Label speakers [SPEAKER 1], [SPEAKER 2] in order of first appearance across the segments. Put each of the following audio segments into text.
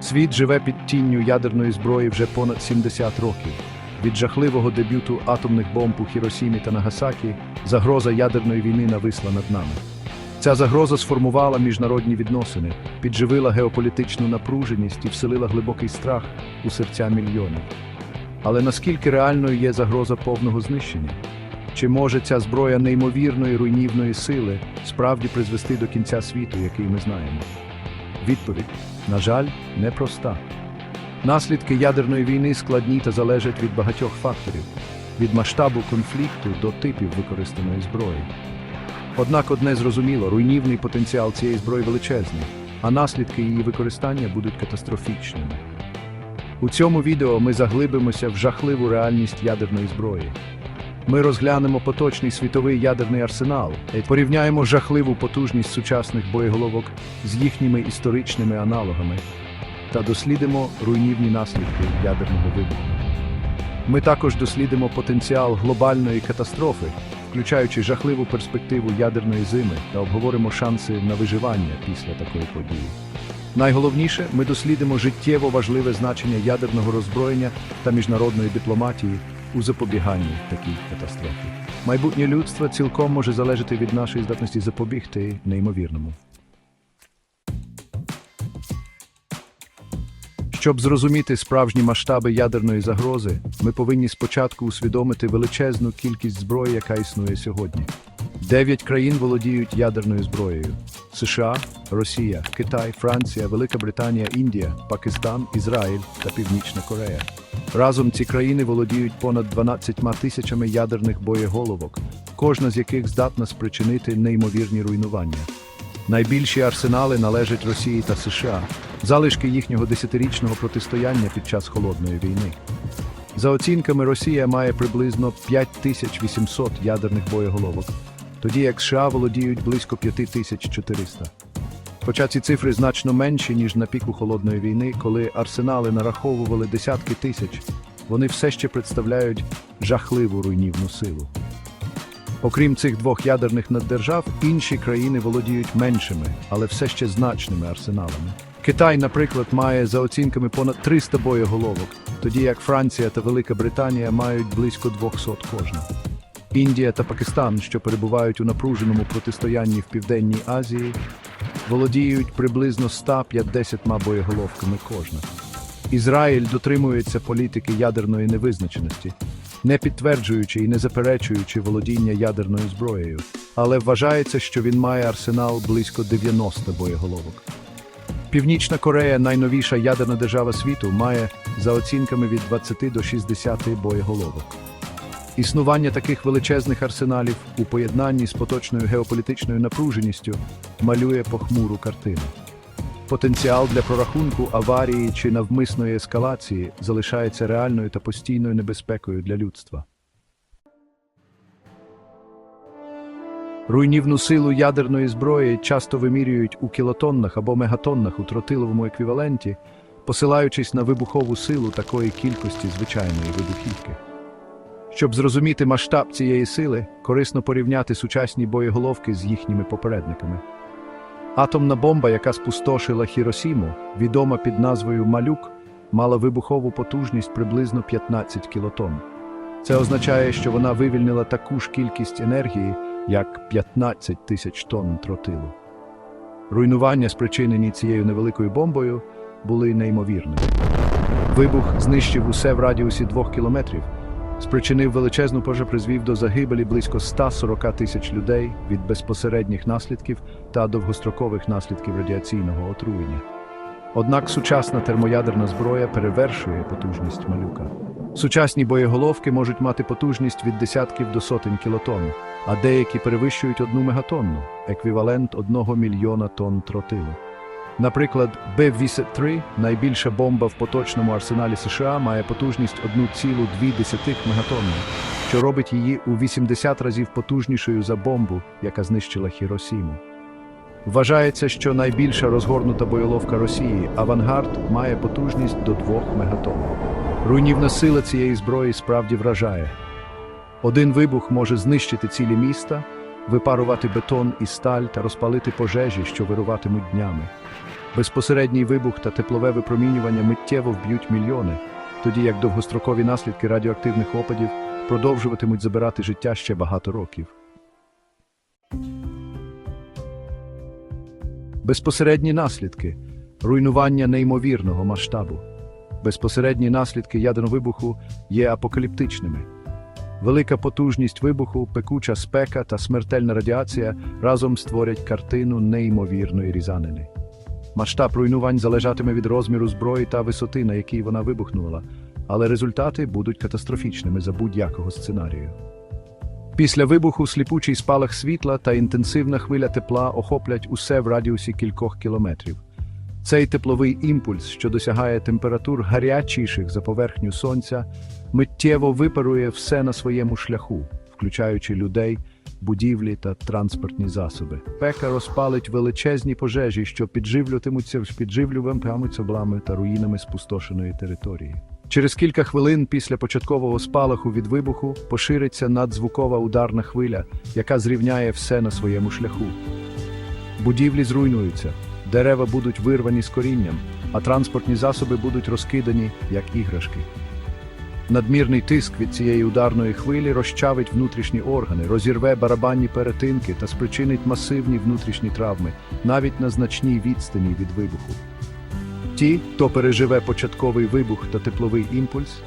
[SPEAKER 1] Світ живе під тінню ядерної зброї вже понад 70 років. Від жахливого дебюту атомних бомб у Хіросімі та Нагасакі загроза ядерної війни нависла над нами. Ця загроза сформувала міжнародні відносини, підживила геополітичну напруженість і вселила глибокий страх у серця мільйонів. Але наскільки реальною є загроза повного знищення? Чи може ця зброя неймовірної руйнівної сили справді призвести до кінця світу, який ми знаємо? Відповідь, на жаль, непроста. Наслідки ядерної війни складні та залежать від багатьох факторів, від масштабу конфлікту до типів використаної зброї. Однак одне зрозуміло, руйнівний потенціал цієї зброї величезний, а наслідки її використання будуть катастрофічними. У цьому відео ми заглибимося в жахливу реальність ядерної зброї. Ми розглянемо поточний світовий ядерний арсенал, порівняємо жахливу потужність сучасних боєголовок з їхніми історичними аналогами та дослідимо руйнівні наслідки ядерного вибуху. Ми також дослідимо потенціал глобальної катастрофи, включаючи жахливу перспективу ядерної зими та обговоримо шанси на виживання після такої події. Найголовніше, ми дослідимо життєво важливе значення ядерного роззброєння та міжнародної дипломатії у запобіганні такій катастрофі. Майбутнє людства цілком може залежати від нашої здатності запобігти неймовірному. Щоб зрозуміти справжні масштаби ядерної загрози, ми повинні спочатку усвідомити величезну кількість зброї, яка існує сьогодні. Дев'ять країн володіють ядерною зброєю: США, Росія, Китай, Франція, Велика Британія, Індія, Пакистан, Ізраїль та Північна Корея. Разом ці країни володіють понад 12 тисячами ядерних боєголовок, кожна з яких здатна спричинити неймовірні руйнування. Найбільші арсенали належать Росії та США, залишки їхнього десятирічного протистояння під час холодної війни. За оцінками, Росія має приблизно 5800 ядерних боєголовок, тоді як США володіють близько 5400. Хоча ці цифри значно менші, ніж на піку холодної війни, коли арсенали нараховували десятки тисяч, вони все ще представляють жахливу руйнівну силу. Окрім цих двох ядерних наддержав, інші країни володіють меншими, але все ще значними арсеналами. Китай, наприклад, має за оцінками понад 300 боєголовок, тоді як Франція та Велика Британія мають близько 200 кожна. Індія та Пакистан, що перебувають у напруженому протистоянні в Південній Азії, володіють приблизно 150 боєголовками кожна. Ізраїль дотримується політики ядерної невизначеності, не підтверджуючи і не заперечуючи володіння ядерною зброєю, але вважається, що він має арсенал близько 90 боєголовок. Північна Корея, найновіша ядерна держава світу, має за оцінками від 20 до 60 боєголовок. Існування таких величезних арсеналів у поєднанні з поточною геополітичною напруженістю малює похмуру картину. Потенціал для прорахунку аварії чи навмисної ескалації залишається реальною та постійною небезпекою для людства. Руйнівну силу ядерної зброї часто вимірюють у кілотоннах або мегатоннах у тротиловому еквіваленті, посилаючись на вибухову силу такої кількості звичайної вибухівки. Щоб зрозуміти масштаб цієї сили, корисно порівняти сучасні боєголовки з їхніми попередниками. Атомна бомба, яка спустошила Хіросіму, відома під назвою Малюк, мала вибухову потужність приблизно 15 кілотонн. Це означає, що вона вивільнила таку ж кількість енергії, як 15 тисяч тонн тротилу. Руйнування, спричинені цією невеликою бомбою, були неймовірними. Вибух знищив усе в радіусі двох кілометрів, спричинив величезну пожежу, до загибелі близько 140 тисяч людей від безпосередніх наслідків та довгострокових наслідків радіаційного отруєння. Однак сучасна термоядерна зброя перевершує потужність малюка. Сучасні боєголовки можуть мати потужність від десятків до сотень кілотонн, а деякі перевищують одну мегатонну, еквівалент одного мільйона тонн тротилу. Наприклад, Б-53, найбільша бомба в поточному арсеналі США, має потужність 1,2 мегатонни, що робить її у 80 разів потужнішою за бомбу, яка знищила Хіросіму. Вважається, що найбільша розгорнута боєголовка Росії Авангард має потужність до 2 мегатонн. Руйнівна сила цієї зброї справді вражає. Один вибух може знищити цілі міста, випарувати бетон і сталь та розпалити пожежі, що вируватимуть днями. Безпосередній вибух та теплове випромінювання миттєво вб'ють мільйони, тоді як довгострокові наслідки радіоактивних опадів продовжуватимуть забирати життя ще багато років. Безпосередні наслідки руйнування неймовірного масштабу. Безпосередні наслідки ядерного вибуху є апокаліптичними. Велика потужність вибуху, пекуча спека та смертельна радіація разом створять картину неймовірної різанини. Масштаб руйнувань залежатиме від розміру зброї та висоти, на якій вона вибухнула, але результати будуть катастрофічними за будь-якого сценарію. Після вибуху сліпучий спалах світла та інтенсивна хвиля тепла охоплять усе в радіусі кількох кілометрів. Цей тепловий імпульс, що досягає температур гарячіших за поверхню сонця, миттєво випарує все на своєму шляху, включаючи людей, будівлі та транспортні засоби. Пека розпалить величезні пожежі, що підживлюватимуться підживлюватимуться облами та руїнами спустошеної території. Через кілька хвилин після початкового спалаху від вибуху пошириться надзвукова ударна хвиля, яка зрівняє все на своєму шляху. Будівлі зруйнуються, дерева будуть вирвані з корінням, а транспортні засоби будуть розкидані, як іграшки. Надмірний тиск від цієї ударної хвилі розчавить внутрішні органи, розірве барабанні перетинки та спричинить масивні внутрішні травми, навіть на значній відстані від вибуху. Ті, хто переживе початковий вибух та тепловий імпульс,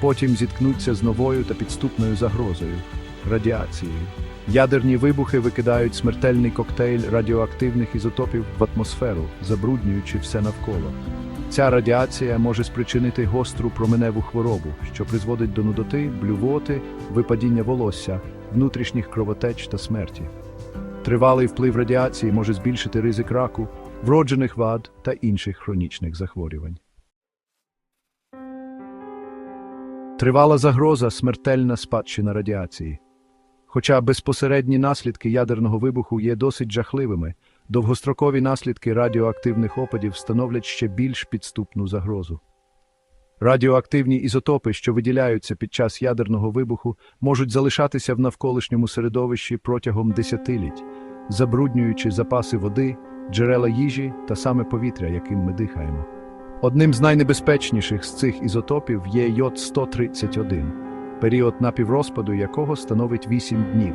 [SPEAKER 1] потім зіткнуться з новою та підступною загрозою радіацією. Ядерні вибухи викидають смертельний коктейль радіоактивних ізотопів в атмосферу, забруднюючи все навколо. Ця радіація може спричинити гостру променеву хворобу, що призводить до нудоти, блювоти, випадіння волосся, внутрішніх кровотеч та смерті. Тривалий вплив радіації може збільшити ризик раку, вроджених вад та інших хронічних захворювань. Тривала загроза смертельна спадщина радіації. Хоча безпосередні наслідки ядерного вибуху є досить жахливими, довгострокові наслідки радіоактивних опадів становлять ще більш підступну загрозу. Радіоактивні ізотопи, що виділяються під час ядерного вибуху, можуть залишатися в навколишньому середовищі протягом десятиліть, забруднюючи запаси води, джерела їжі та саме повітря, яким ми дихаємо. Одним з найнебезпечніших з цих ізотопів є йод 131 період напіврозпаду якого становить 8 днів.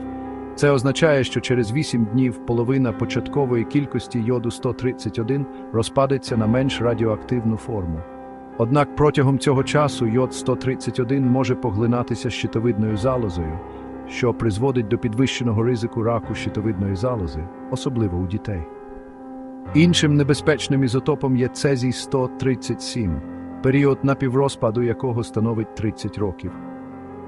[SPEAKER 1] Це означає, що через 8 днів половина початкової кількості йоду 131 розпадеться на менш радіоактивну форму. Однак протягом цього часу йод 131 може поглинатися щитовидною залозою, що призводить до підвищеного ризику раку щитовидної залози, особливо у дітей. Іншим небезпечним ізотопом є цезій 137, період напіврозпаду якого становить 30 років.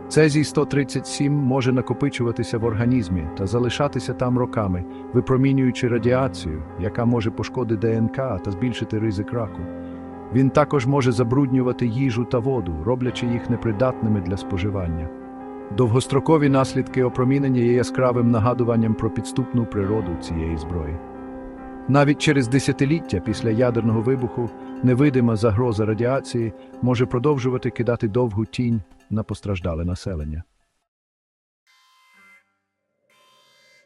[SPEAKER 1] Цезій 137 може накопичуватися в організмі та залишатися там роками, випромінюючи радіацію, яка може пошкодити ДНК та збільшити ризик раку. Він також може забруднювати їжу та воду, роблячи їх непридатними для споживання. Довгострокові наслідки опромінення є яскравим нагадуванням про підступну природу цієї зброї. Навіть через десятиліття після ядерного вибуху невидима загроза радіації може продовжувати кидати довгу тінь на постраждале населення.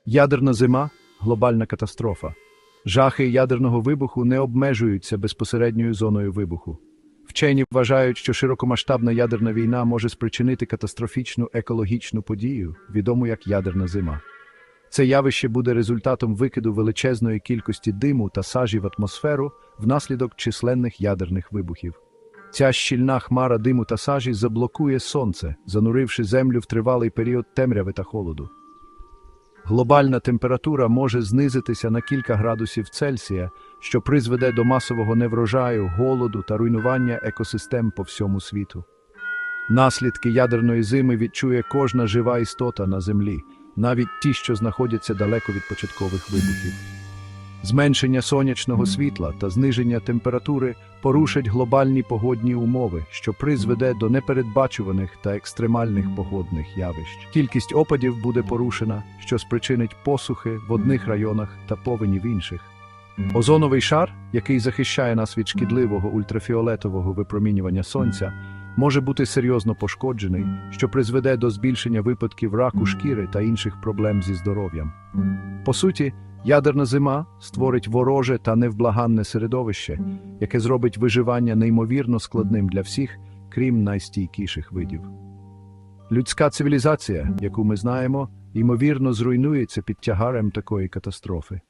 [SPEAKER 1] Ядерна зима глобальна катастрофа. Жахи ядерного вибуху не обмежуються безпосередньою зоною вибуху. Вчені вважають, що широкомасштабна ядерна війна може спричинити катастрофічну екологічну подію, відому як ядерна зима. Це явище буде результатом викиду величезної кількості диму та сажі в атмосферу внаслідок численних ядерних вибухів. Ця щільна хмара диму та сажі заблокує сонце, зануривши землю в тривалий період темряви та холоду. Глобальна температура може знизитися на кілька градусів Цельсія, що призведе до масового неврожаю, голоду та руйнування екосистем по всьому світу. Наслідки ядерної зими відчує кожна жива істота на землі, навіть ті, що знаходяться далеко від початкових вибухів. Зменшення сонячного світла та зниження температури порушать глобальні погодні умови, що призведе до непередбачуваних та екстремальних погодних явищ. Кількість опадів буде порушена, що спричинить посухи в одних районах та повені в інших. Озоновий шар, який захищає нас від шкідливого ультрафіолетового випромінювання сонця, може бути серйозно пошкоджений, що призведе до збільшення випадків раку шкіри та інших проблем зі здоров'ям. По суті, Ядерна зима створить вороже та невблаганне середовище, яке зробить виживання неймовірно складним для всіх, крім найстійкіших видів. Людська цивілізація, яку ми знаємо, ймовірно зруйнується під тягарем такої катастрофи.